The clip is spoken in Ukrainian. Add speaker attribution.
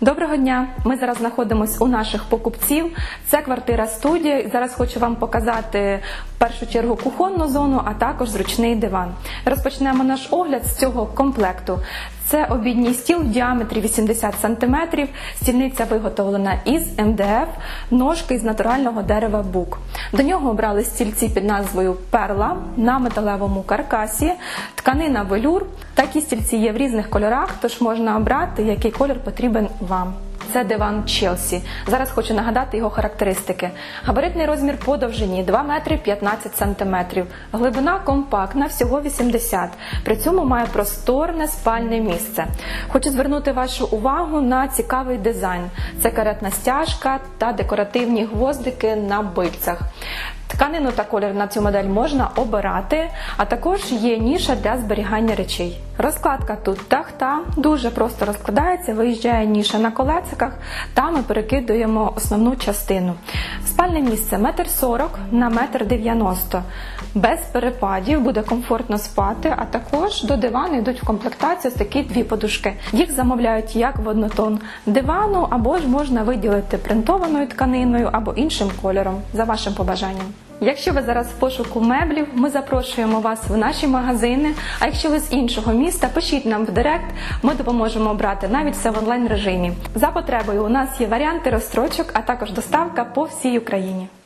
Speaker 1: Доброго дня! Ми зараз знаходимося у наших покупців. Це квартира студія. Зараз хочу вам показати в першу чергу кухонну зону, а також зручний диван. Розпочнемо наш огляд з цього комплекту. Це обідній стіл в діаметрі 80 см, стільниця виготовлена із МДФ, ножки з натурального дерева бук. До нього обрали стільці під назвою Перла на металевому каркасі, тканина велюр. Такі стільці є в різних кольорах, тож можна обрати, який колір потрібен вам. Це диван Челсі. Зараз хочу нагадати його характеристики. Габаритний розмір по довжині 2 метри 15 сантиметрів. Глибина компактна, всього 80. При цьому має просторне спальне місце. Хочу звернути вашу увагу на цікавий дизайн. Це каретна стяжка та декоративні гвоздики на бильцях. Тканину та колір на цю модель можна обирати, а також є ніша для зберігання речей. Розкладка тут тахта, дуже просто розкладається, виїжджає ніша на колециках, та ми перекидуємо основну частину. Спальне місце 1,40 на 1,90 м. Без перепадів буде комфортно спати, а також до дивану йдуть в комплектацію ось такі дві подушки. Їх замовляють як в однотон дивану, або ж можна виділити принтованою тканиною або іншим кольором за вашим побажанням. Якщо ви зараз в пошуку меблів, ми запрошуємо вас в наші магазини. А якщо ви з іншого міста, пишіть нам в директ, ми допоможемо обрати навіть все в онлайн режимі. За потребою у нас є варіанти розстрочок, а також доставка по всій Україні.